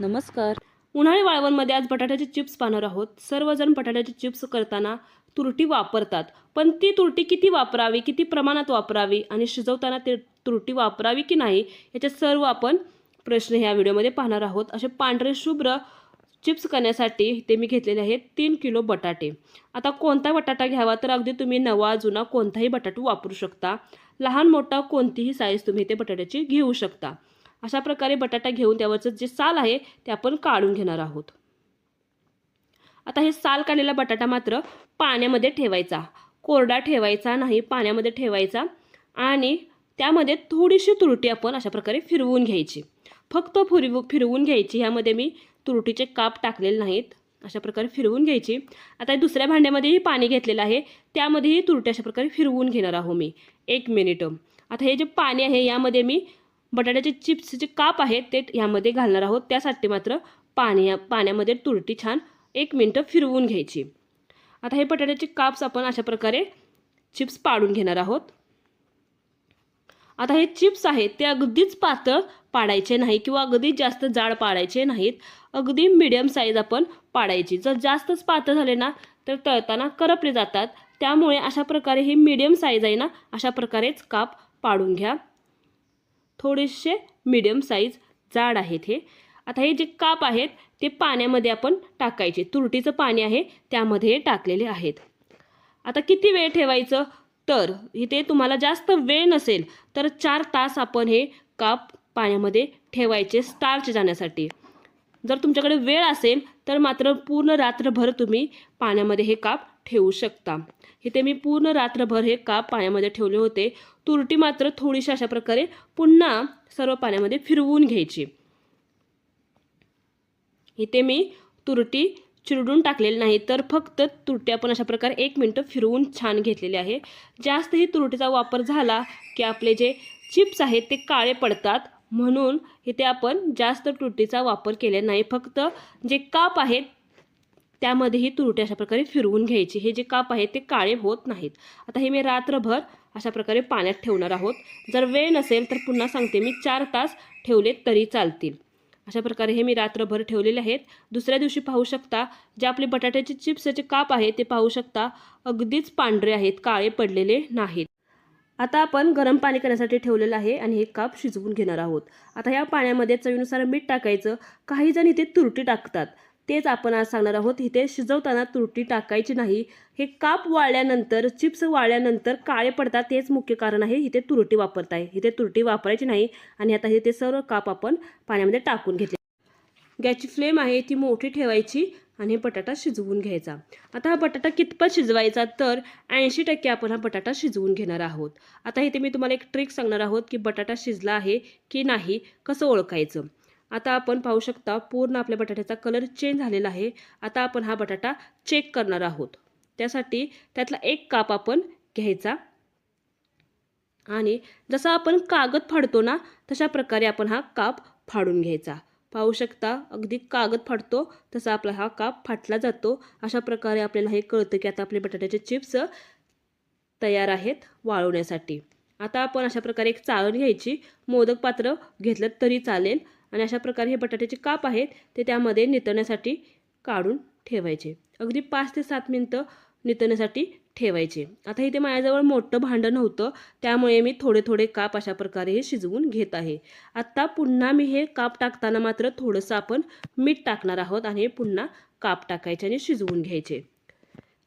नमस्कार. उन्हाळी वाळवणमध्ये आज बटाट्याचे चिप्स पाहणार आहोत. सर्वजण बटाट्याचे चिप्स करताना तुरटी वापरतात. पण ती तुरटी किती वापरावी किती प्रमाणात वापरावी आणि शिजवताना ते तुरटी वापरावी की नाही याचे सर्व आपण प्रश्न ह्या व्हिडिओमध्ये पाहणार आहोत. असे पांढरे शुभ्र चिप्स करण्यासाठी ते मी घेतलेले आहेत तीन किलो बटाटे. आता कोणता बटाटा घ्यावा तर अगदी तुम्ही नवा जुना कोणताही बटाटू वापरू शकता. लहान मोठा कोणतीही साईज तुम्ही ते बटाट्याची घेऊ शकता. अशा प्रकारे बटाटा घेऊन त्यावरचं जे साल आहे ते आपण काढून घेणार आहोत. आता हे साल काढलेला बटाटा मात्र पाण्यामध्ये ठेवायचा. कोरडा ठेवायचा नाही पाण्यामध्ये ठेवायचा आणि त्यामध्ये थोडीशी तुरटी आपण अशा प्रकारे फिरवून घ्यायची. फक्त फिरवू फिरवून घ्यायची. ह्यामध्ये मी तुरटीचे काप टाकलेले नाहीत. अशा प्रकारे फिरवून घ्यायची. आता दुसऱ्या भांड्यामध्येही पाणी घेतलेलं आहे. त्यामध्येही तुरटी अशा प्रकारे फिरवून घेणार आहो मी. एक मिनिट. आता हे जे पाणी आहे यामध्ये मी बटाट्याचे चिप्सचे काप आहेत ते ह्यामध्ये घालणार आहोत. त्यासाठी मात्र पाणी पाण्यामध्ये तुरटी छान एक मिनटं फिरवून घ्यायची. आता हे बटाट्याचे काप्स आपण अशा प्रकारे चिप्स पाडून घेणार आहोत. आता हे चिप्स आहेत ते अगदीच पातळ पाडायचे नाही किंवा अगदी जास्त जाड पाडायचे नाहीत. अगदी मिडियम साईज आपण पाडायची. जर जास्तच पातळ झाले ना तर तळताना करपले जातात. त्यामुळे अशा प्रकारे ही मिडियम साईज आहे ना अशा प्रकारेच काप पाडून घ्या. थोडेसे मिडियम साईज जाड आहेत हे. आता हे जे काप आहेत ते पाण्यामध्ये आपण टाकायचे. तुरटीचं पाणी आहे त्यामध्ये टाकलेले आहेत. आता किती वेळ ठेवायचं? तर इथे तुम्हाला जास्त वेळ नसेल तर चार तास आपण हे काप पाण्यामध्ये ठेवायचे स्टार्च जाण्यासाठी. जर तुमच्याकडे वेळ असेल तर मात्र पूर्ण रात्रभर तुम्ही पाण्यामध्ये हे काप ठेवू शकता. इथे मी पूर्ण रात्रभर हे काप पाण्यामध्ये ठेवले होते. तुरटी मात्र थोडीशी अशा प्रकारे पुन्हा सर्व पाण्यामध्ये फिरवून घ्यायची. इथे मी तुरटी चिरडून टाकलेली नाही तर फक्त तुरटी आपण अशा प्रकारे एक मिनटं फिरवून छान घेतलेली आहे. जास्त ही तुरटीचा वापर झाला की आपले जे चिप्स आहेत ते काळे पडतात म्हणून इथे आपण जास्त तुरटीचा वापर केलेला नाही. फक्त जे काप आहेत त्यामध्ये ही तुरटी अशा प्रकारे फिरवून घ्यायची. हे जे काप आहेत ते काळे होत नाहीत. आता हे मी रात्रभर अशा प्रकारे पाण्यात ठेवणार आहोत. जर वेळ नसेल तर पुन्हा सांगते मी चार तास ठेवले तरी चालतील. अशा प्रकारे हे मी रात्रभर ठेवलेले आहेत. दुसऱ्या दिवशी पाहू शकता जे आपले बटाट्याचे चिप्सचे काप आहे ते पाहू शकता अगदीच पांढरे आहेत काळे पडलेले नाहीत. आता आपण गरम पाणी करण्यासाठी ठेवलेलं आहे आणि हे काप शिजवून घेणार आहोत. आता या पाण्यामध्ये चवीनुसार मीठ टाकायचं. काही जण इथे तुरटी टाकतात. तेच आपण आज सांगणार आहोत. इथे शिजवताना तुरटी टाकायची नाही. हे काप वाळल्यानंतर चिप्स वाळल्यानंतर काळे पडतात. तेच मुख्य कारण आहे. इथे तुरटी आहे इथे तुरटी वापरायची नाही आणि आता हे ते सर्व काप आपण पाण्यामध्ये टाकून घेतले. गॅसची फ्लेम आहे ती मोठी ठेवायची आणि बटाटा शिजवून घ्यायचा. आता हा बटाटा कितपत शिजवायचा तर ऐंशी टक्के आपण हा बटाटा शिजवून घेणार आहोत. आता इथे मी तुम्हाला एक ट्रिक सांगणार आहोत की बटाटा शिजला आहे की नाही कसं ओळखायचं? आता आपण पाहू शकता पूर्ण आपल्या बटाट्याचा कलर चेंज झालेला आहे. आता आपण हा बटाटा चेक करणार आहोत. त्यासाठी त्यातला एक काप आपण घ्यायचा. आणि जसा आपण कागद फाडतो ना तशा प्रकारे आपण हा काप फाडून घ्यायचा. पाहू शकता अगदी कागद फाडतो तसा आपला हा काप फाटला जातो. अशा प्रकारे आपल्याला हे कळतं की आता आपले बटाट्याचे चिप्स तयार आहेत वाळवण्यासाठी. आता आपण अशा प्रकारे एक चाळण घ्यायची. मोदक पात्र घेतलं तरी चालेल. आणि अशा प्रकारे हे बटाट्याचे काप आहेत ते त्यामध्ये नितळण्यासाठी काढून ठेवायचे. अगदी पाच ते सात मिनटं नितळण्यासाठी ठेवायचे. आता इथे माझ्याजवळ मोठं भांडं नव्हतं त्यामुळे मी थोडे थोडे काप अशा प्रकारे हे शिजवून घेत आहे. आत्ता पुन्हा मी हे काप टाकताना मात्र थोडंसं आपण मीठ टाकणार आहोत आणि हे पुन्हा काप टाकायचे आणि शिजवून घ्यायचे.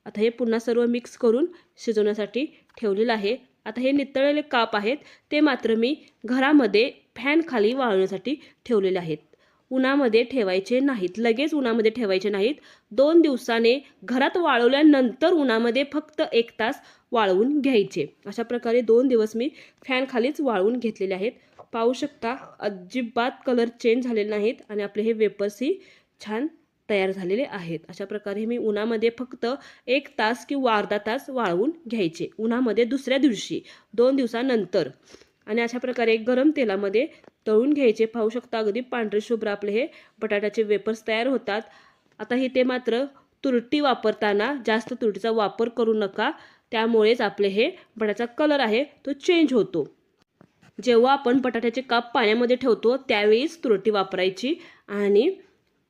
आता हे पुन्हा सर्व मिक्स करून शिजवण्यासाठी ठेवलेलं आहे. आता हे नितळलेले काप आहेत ते मात्र मी घरामध्ये फॅन खाली वाळवण्यासाठी ठेवलेले आहेत. उन्हामध्ये ठेवायचे नाहीत. लगेच उन्हामध्ये ठेवायचे नाहीत. दोन दिवसाने घरात वाळवल्यानंतर उन्हामध्ये फक्त एक तास वाळवून घ्यायचे. अशा प्रकारे दोन दिवस मी फॅनखालीच वाळवून घेतलेले आहेत. पाहू शकता अजिबात कलर चेंज झालेले नाहीत आणि आपले हे वेपर्सही छान तयार झालेले आहेत. अशा प्रकारे मी उन्हामध्ये फक्त एक तास किंवा अर्धा तास वाळवून घ्यायचे. उन्हामध्ये दुसऱ्या दिवशी दोन दिवसानंतर. आणि अशा प्रकारे गरम तेलामध्ये तळून घ्यायचे. पाहू शकता अगदी पांढरे शुभ्र आपले हे बटाट्याचे वेपर्स तयार होतात. आता हे ते मात्र तुरटी वापरताना जास्त तुरटीचा वापर करू नका. त्यामुळेच आपले हे बटाट्याचा कलर आहे तो चेंज होतो. जेव्हा आपण बटाट्याचे काप पाण्यामध्ये ठेवतो त्यावेळीच तुरटी वापरायची आणि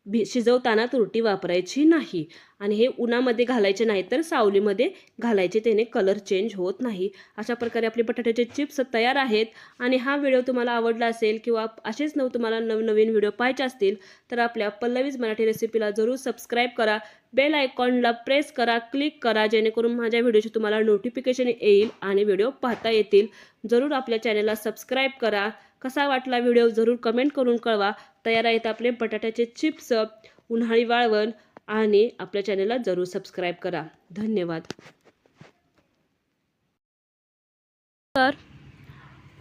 भि शिजवताना तुरटी वापरायची नाही. आणि हे उन्हामध्ये घालायचे नाही तर सावलीमध्ये घालायचे. त्याने कलर चेंज होत नाही. अशा प्रकारे आपले बटाट्याचे चिप्स तयार आहेत. आणि हा व्हिडिओ तुम्हाला आवडला असेल किंवा असेच नव तुम्हाला नवनवीन व्हिडिओ पाहायचे असतील तर आपल्या पल्लवीज मराठी रेसिपीला जरूर सबस्क्राईब करा. बेल आयकॉनला प्रेस करा क्लिक करा जेणेकरून माझ्या व्हिडिओचे तुम्हाला नोटिफिकेशन येईल आणि व्हिडिओ पाहता येतील. जरूर आपल्या चॅनलला सबस्क्राईब करा. कसा वाटला व्हिडिओ जरूर कमेंट करून कळवा. तयार आहेत आपले बटाट्याचे चिप्स उन्हाळी वाळवण आणि आपल्या चॅनलला जरूर सबस्क्राईब करा. धन्यवाद. तर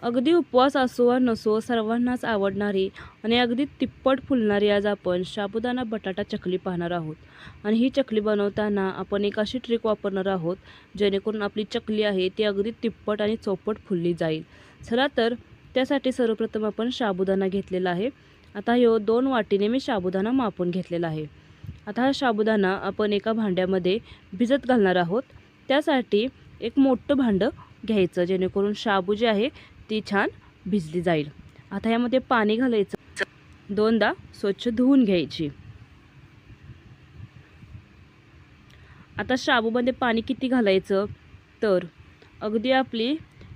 अगदी उपवास असो वा नसो सर्वांनाच आवडणारी आणि अगदी तिप्पट फुलणारी आज आपण साबुदाणा बटाटा चकली पाहणार आहोत. आणि ही चकली बनवताना आपण एक अशी ट्रिक वापरणार आहोत जेणेकरून आपली चकली आहे ती अगदी तिप्पट आणि चौपट फुलली जाईल. चला तर त्यासाठी सर्वप्रथम आपण साबुदाणा घेतलेला आहे. आता ह्यो दोन वाटीने मी साबुदाणा मापून घेतलेला आहे. आता हा साबुदाणा आपण एका भांड्यामध्ये भिजत घालणार आहोत. त्यासाठी एक मोठं भांडं घ्यायचं जेणेकरून शाबू जे आहे ती छान भिजली जाईल. आता यामध्ये पाणी घालायचं. दोनदा स्वच्छ धुवून घ्यायची. आता शाबूमध्ये पाणी किती घालायचं? तर अगदी आपली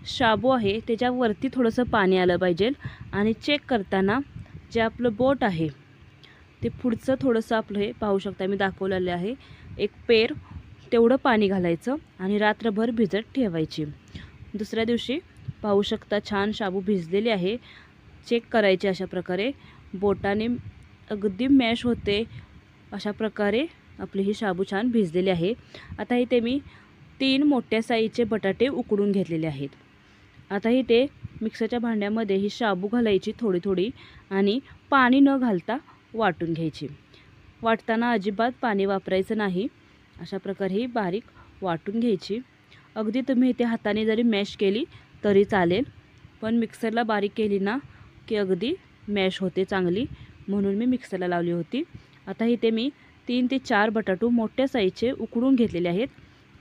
शाबू आहे त्याच्यावरती थोडंसं पाणी आलं पाहिजे आणि चेक करताना जे आपलं बोट आहे ते पुढचं थोडंसं आपलं हे पाहू शकता. मी दाखवलेलं आहे. एक पेर तेवढं पाणी घालायचं आणि रात्रभर भिजत ठेवायची. दुसऱ्या दिवशी पाहू शकता छान शाबू भिजलेली आहे. चेक करायचे अशा प्रकारे. बोटाने अगदी मॅश होते अशा प्रकारे आपली ही शाबू छान भिजलेली आहे. आता इथे मी तीन मोठ्या साईजचे बटाटे उकडून घेतलेले आहेत. आता इथे मिक्सरच्या भांड्यामध्ये ही शाबू घालायची थोडी थोडी आणि पाणी न घालता वाटून घ्यायची. वाटताना अजिबात पाणी वापरायचं नाही. अशा प्रकारे ही बारीक वाटून घ्यायची. अगदी तुम्ही इथे हाताने जरी मॅश केली तरी चालेल पण मिक्सरला बारीक केली ना की अगदी मॅश होते चांगली. म्हणून मी मिक्सरला लावली होती. आता इथे मी तीन ते चार बटाटू मोठ्या साईजचे उकडून घेतलेले आहेत.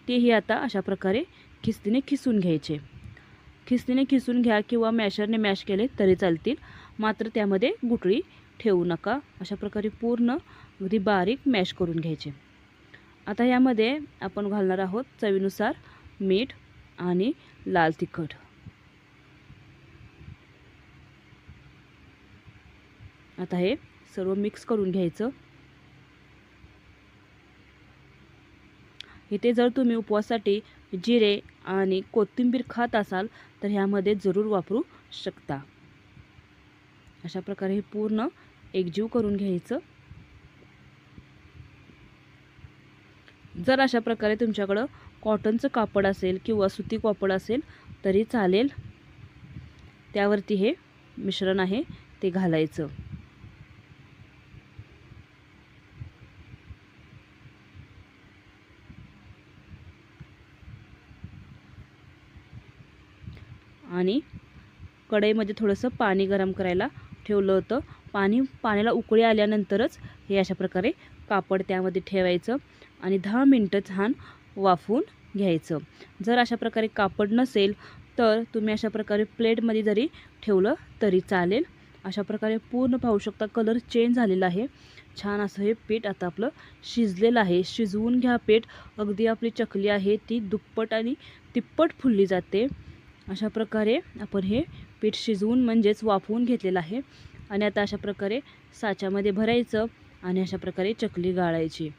तेही आता अशा प्रकारे खिस्तीने खिसून घ्यायचे. खिस्तीने खिसून घ्या किंवा मॅशरने मॅश केले तरी चालतील. मात्र त्यामध्ये गुटळी ठेवू नका. अशा प्रकारे पूर्ण अगदी बारीक मॅश करून घ्यायचे. आता यामध्ये आपण घालणार आहोत चवीनुसार मीठ आणि लाल तिखट. आता हे सर्व मिक्स करून घ्यायचं. इथे जर तुम्ही उपवासासाठी जिरे आणि कोथिंबीर खात असाल तर ह्यामध्ये जरूर वापरू शकता. अशा प्रकारे हे पूर्ण एकजीव करून घ्यायचं. जर अशा प्रकारे तुमच्याकडं कॉटनचं कापड असेल किंवा सुती कापड असेल तरी चालेल. त्यावरती हे मिश्रण आहे ते घालायचं. आणि कढईमध्ये थोडंसं पाणी गरम करायला ठेवलं होतं. पाणी पाण्याला उकळी आल्यानंतरच हे अशा प्रकारे कापड त्यामध्ये ठेवायचं आणि दहा मिनटं छान वाफवून घ्यायचं. जर अशा प्रकारे कापड नसेल तर तुम्ही अशा प्रकारे प्लेटमध्ये जरी ठेवलं तरी चालेल. अशा प्रकारे पूर्ण पाहू शकता कलर चेंज झालेला आहे. छान असं हे पीठ आता आपलं शिजलेलं आहे. शिजवून घ्या पीठ. अगदी आपली चकली आहे ती दुप्पट आणि तिप्पट फुलली जाते. अशा प्रकारे आपण हे पीठ शिजवून म्हणजेच वाफवून घेतलेलं आहे. आणि आता अशा प्रकारे साच्यामध्ये भरायचं आणि अशा प्रकारे चकली गाळायची.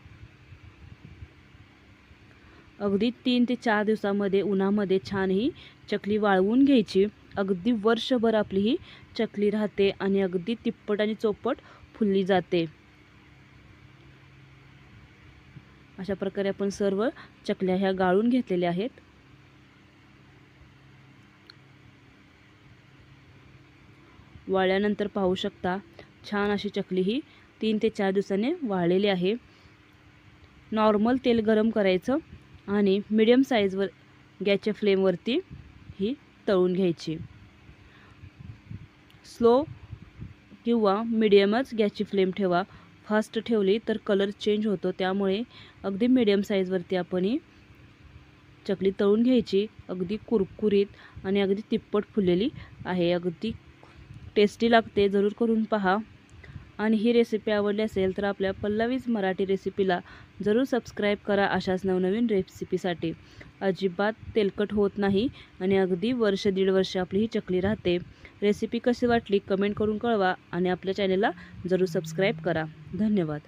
अगदी तीन ते चार दिवसामध्ये उन्हामध्ये छान ही चकली वाळवून घ्यायची. अगदी वर्षभर आपली ही चकली राहते आणि अगदी तिप्पट आणि चोपट फुलली जाते. अशा प्रकारे आपण सर्व चकल्या ह्या गाळून घेतलेल्या आहेत. वाळल्यानंतर पाहू शकता छान अशी चकली ही तीन ते चार दिवसाने वाळलेली आहे. नॉर्मल तेल गरम करायचं आणि मिडियम साईजवर गॅसच्या फ्लेमवरती ही तळून घ्यायची. स्लो किंवा मिडियमच गॅसची फ्लेम ठेवा. फास्ट ठेवली तर कलर चेंज होतो. त्यामुळे अगदी मिडियम साईजवरती आपण ही चकली तळून घ्यायची. अगदी कुरकुरीत आणि अगदी तिप्पट फुललेली आहे. अगदी टेस्टी लागते जरूर करून पहा. आणि ही रेसिपी आवडली असेल तर आपल्या पल्लवीज मराठी रेसिपीला जरूर सबस्क्राईब करा अशाच नवनवीन रेसिपीसाठी अजिबात तेलकट होत नाही आणि अगदी वर्ष दीड वर्ष आपली ही चकली राहते. रेसिपी कशी वाटली कमेंट करून कळवा आणि आपल्या चॅनेलला जरूर सबस्क्राईब करा. धन्यवाद.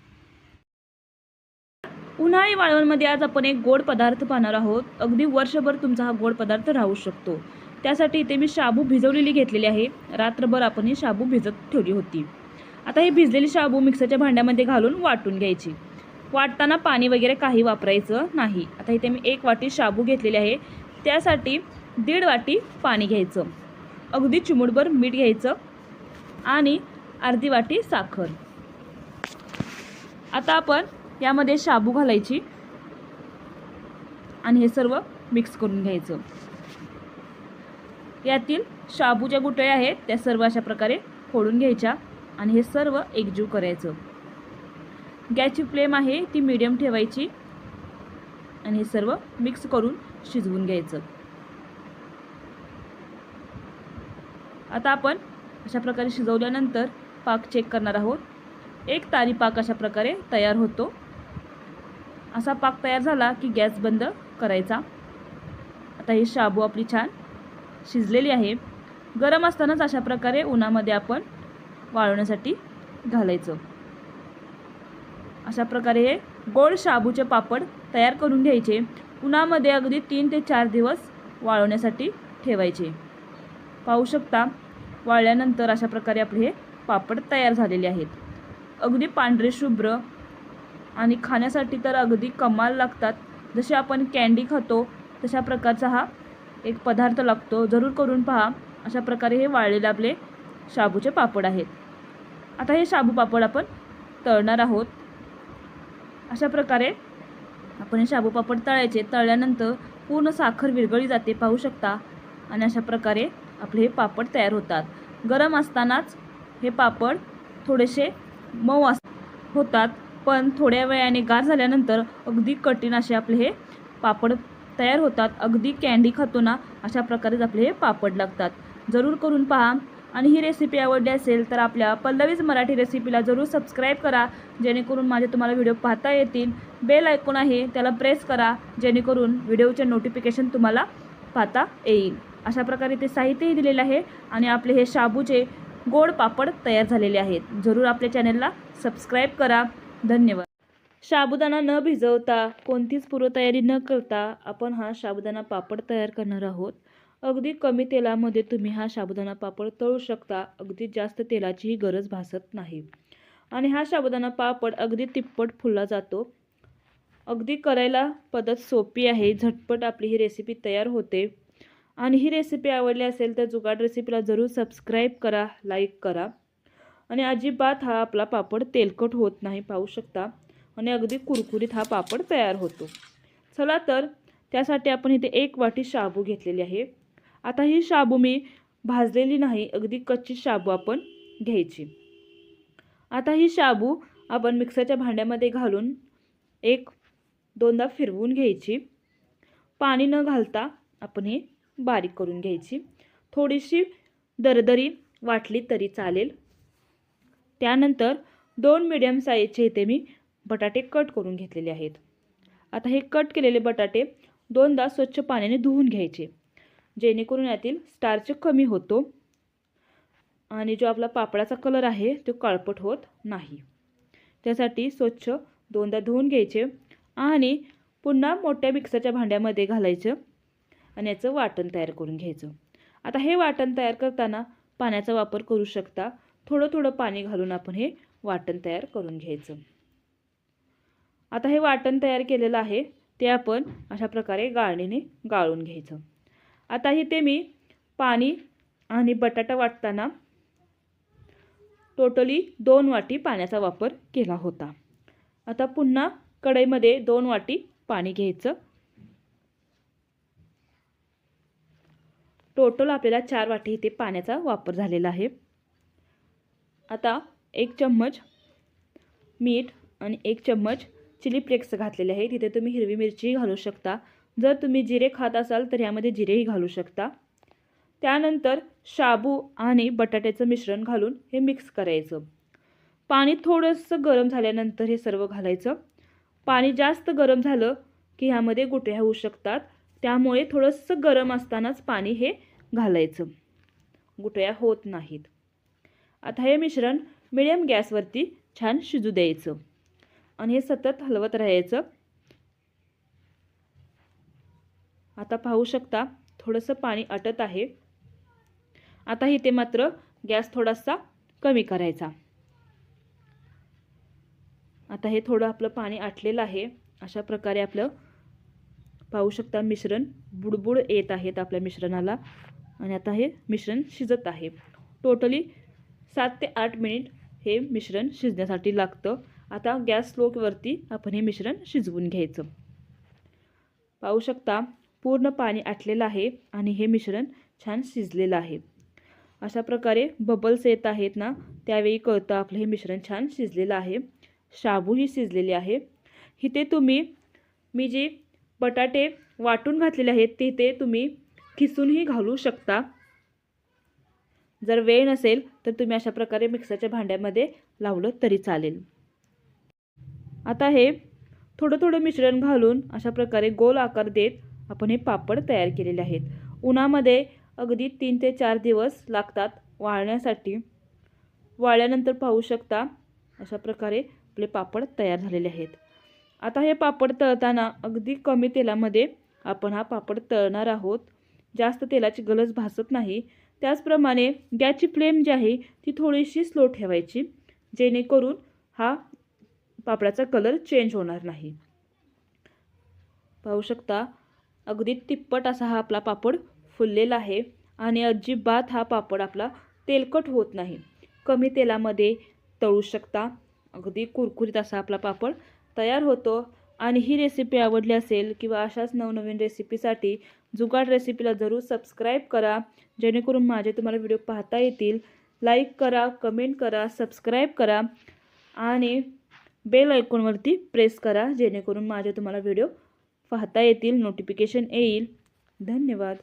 उन्हाळी वाळवणमध्ये आज आपण एक गोड पदार्थ पाहणार आहोत. अगदी वर्षभर तुमचा हा गोड पदार्थ राहू शकतो. त्यासाठी इथे मी शाबू भिजवलेली घेतलेली आहे. रात्रभर आपण ही शाबू भिजत ठेवली होती. आता ही भिजलेली शाबू मिक्सरच्या भांड्यामध्ये घालून वाटून घ्यायची. वाटताना पाणी वगैरे काही वापरायचं नाही. आता इथे मी एक वाटी शाबू घेतलेली आहे. त्यासाठी दीड वाटी पाणी घ्यायचं. अगदी चिमुडभर मीठ घ्यायचं आणि अर्धी वाटी साखर. आता आपण यामध्ये शाबू घालायची आणि हे सर्व मिक्स करून घ्यायचं. यातील शाबू ज्या गुटळ्या आहेत त्या सर्व अशा प्रकारे फोडून घ्यायच्या आणि हे सर्व एकजीव करायचं. गॅसची फ्लेम आहे ती मीडियम ठेवायची आणि हे सर्व मिक्स करून शिजवून घ्यायचं. आता आपण अशा प्रकारे शिजवल्यानंतर पाक चेक करणार आहोत. एक तारी पाक अशा प्रकारे तयार होतो. असा पाक तयार झाला की गॅस बंद करायचा. आता हे शाबू आपली छान शिजलेली आहे. गरम असतानाच अशा प्रकारे उन्हामध्ये आपण वाळवण्यासाठी घालायचं. अशा प्रकारे हे गोड शाबूचे पापड तयार करून घ्यायचे. उन्हामध्ये अगदी तीन ते चार दिवस वाळवण्यासाठी ठेवायचे. पाहू शकता वाळल्यानंतर अशा प्रकारे आपले हे पापड तयार झालेले आहेत. अगदी पांढरे शुभ्र आणि खाण्यासाठी तर अगदी कमाल लागतात. जसे आपण कॅन्डी खातो तशा प्रकारचा हा एक पदार्थ लागतो. जरूर करून पहा. अशा प्रकारे हे वाळलेले आपले शाबूचे पापड आहेत. आता हे शाबू पापड आपण तळणार आहोत. अशा प्रकारे आपण हे शाबू पापड तळायचे. तळल्यानंतर पूर्ण साखर विरघळली जाते पाहू शकता. आणि अशा प्रकारे आपले हे पापड तयार होतात. गरम असतानाच हे पापड थोडेसे मऊ अस होतात. पण थोड्या वेळाने गार झाल्यानंतर अगदी कठीण असे आपले हे पापड तयार होतात. अगदी कॅन्डी खातो ना अशा प्रकारेच आपले हे पापड लागतात. जरूर करून पहा. आणि ही रेसिपी आवडली असेल तर आपल्या पल्लवीज मराठी रेसिपीला जरूर सबस्क्राईब करा. जेणेकरून माझे तुम्हाला व्हिडिओ पाहता येतील. बेल ऐकून आहे त्याला प्रेस करा. जेणेकरून व्हिडिओचे नोटिफिकेशन तुम्हाला पाहता येईल. अशा प्रकारे ते साहित्यही दिलेलं आहे आणि आपले हे शाबूचे गोड पापड तयार झालेले आहेत. जरूर आपल्या चॅनलला सबस्क्राईब करा. धन्यवाद. साबुदाणा न भिजवता कोणतीच पूर्वतयारी न करता आपण हा साबुदाणा पापड तयार करणार आहोत. अगदी कमी तेलामध्ये तुम्ही हा साबुदाणा पापड तळू शकता. अगदी जास्त तेलाचीही गरज भासत नाही. आणि हा साबुदाणा पापड अगदी तिप्पट फुलला जातो. अगदी करायला पद्धत सोपी आहे. झटपट आपली ही रेसिपी तयार होते. आणि ही रेसिपी आवडली असेल तर जुगाड रेसिपीला जरूर सबस्क्राईब करा लाईक करा. आणि अजिबात हा आपला पापड तेलकट होत नाही पाहू शकता. आणि अगदी कुरकुरीत हा पापड तयार होतो. चला तर त्यासाठी आपण इथे एक वाटी शाबू घेतलेली आहे. आता ही शाबू मी भाजलेली नाही अगदी कच्ची शाबू आपण घ्यायची. आता ही शाबू आपण मिक्सरच्या भांड्यामध्ये घालून एक दोनदा फिरवून घ्यायची. पाणी न घालता आपण हे बारीक करून घ्यायची. थोडीशी दरदरी वाटली तरी चालेल. त्यानंतर दोन मिडियम साईजचे इथे मी बटाटे कट करून घेतलेले आहेत. आता हे कट केलेले बटाटे दोनदा स्वच्छ पाण्याने धुवून घ्यायचे. जेणेकरून यातील स्टार्च कमी होतो आणि जो आपला पापडाचा कलर आहे तो काळपट होत नाही. त्यासाठी स्वच्छ दोनदा धुवून घ्यायचे आणि पुन्हा मोठ्या मिक्सरच्या भांड्यामध्ये घालायचं आणि याचं वाटण तयार करून घ्यायचं. आता हे वाटण तयार करताना पाण्याचा वापर करू शकता. थोडं थोडं पाणी घालून आपण हे वाटण तयार करून घ्यायचं. आता हे वाटण तयार केलेलं आहे. ते आपण अशा प्रकारे गाळणीने गाळून घ्यायचं. आता इथे मी पाणी आणि बटाटा वाटताना टोटली दोन वाटी पाण्याचा वापर केला होता. आता पुन्हा कढईमध्ये दोन वाटी पाणी घ्यायचं. टोटल आपल्याला चार वाटी इथे पाण्याचा वापर झालेला आहे. आता एक चम्मच मीठ आणि एक चम्मच चिली फ्लेक्स घातलेले आहे. तिथे तुम्ही हिरवी मिरची घालू शकता. जर तुम्ही जिरे खात असाल तर ह्यामध्ये जिरेही घालू शकता. त्यानंतर शाबू आणि बटाट्याचं मिश्रण घालून हे मिक्स करायचं. पाणी थोडंसं गरम झाल्यानंतर हे सर्व घालायचं. पाणी जास्त गरम झालं की ह्यामध्ये गुठळ्या होऊ शकतात. त्यामुळे थोडंसं गरम असतानाच पाणी हे घालायचं. गुठळ्या होत नाहीत. आता हे मिश्रण मिडियम गॅसवरती छान शिजू द्यायचं. आणि हे सतत हलवत राहायचं. आता पाहू शकता थोडंसं पाणी आटत आहे. आता इथे मात्र गॅस थोडासा कमी करायचा. आता हे थोडं आपलं पाणी आटलेलं आहे. अशा प्रकारे आपलं पाहू शकता मिश्रण बुडबुड येत आहेत आपल्या मिश्रणाला. आणि आता हे मिश्रण शिजत आहे. टोटली सात ते आठ मिनिट हे मिश्रण शिजण्यासाठी लागतं. आता गॅस स्लोवरती आपण हे मिश्रण शिजवून घ्यायचं. पाहू शकता पूर्ण पाणी आटलेलं आहे आणि हे मिश्रण छान शिजलेलं आहे. अशा प्रकारे बबल्स येत आहेत ना त्यावेळी कळतं आपलं हे मिश्रण छान शिजलेलं आहे. शाबूही शिजलेले आहे. इथे तुम्ही मी जे बटाटे वाटून घातलेले आहेत तिथे तुम्ही खिसूनही घालू शकता. जर वेळ नसेल तर तुम्ही अशा प्रकारे मिक्सरच्या भांड्यामध्ये लावलं तरी चालेल. आता हे थोडं थोडं मिश्रण घालून अशा प्रकारे गोल आकार देत आपण हे पापड तयार केलेले आहेत. उन्हामध्ये अगदी तीन ते चार दिवस लागतात वाळण्यासाठी. वाळल्यानंतर पाहू शकता अशा प्रकारे आपले पापड तयार झालेले आहेत. आता हे पापड तळताना अगदी कमी तेलामध्ये आपण हा पापड तळणार आहोत. जास्त तेलाची गरज भासत नाही. त्याचप्रमाणे गॅसची फ्लेम जी आहे ती थोडीशी स्लो ठेवायची जेणेकरून हा पापडाचा कलर चेंज होणार नाही. पाहू शकता अगदी तिप्पट असा हा आपला पापड फुललेला आहे आणि अजिबात हा पापड आपला तेलकट होत नाही. कमी तेलामध्ये तळू शकता. अगदी कुरकुरीत असा आपला पापड तयार होतो आणि ही रेसिपी आवडली असेल किंवा अशाच नवनवीन रेसिपीसाठी जुगाड रेसिपीला जरूर सबस्क्राईब करा. जेणेकरून माझे तुम्हाला व्हिडिओ पाहता येतील. लाईक करा कमेंट करा सबस्क्राईब करा. आणि बेल आयकॉनवरती प्रेस करा जेणेकरून माझे तुम्हाला व्हिडिओ पाहता येतील नोटिफिकेशन येईल. धन्यवाद.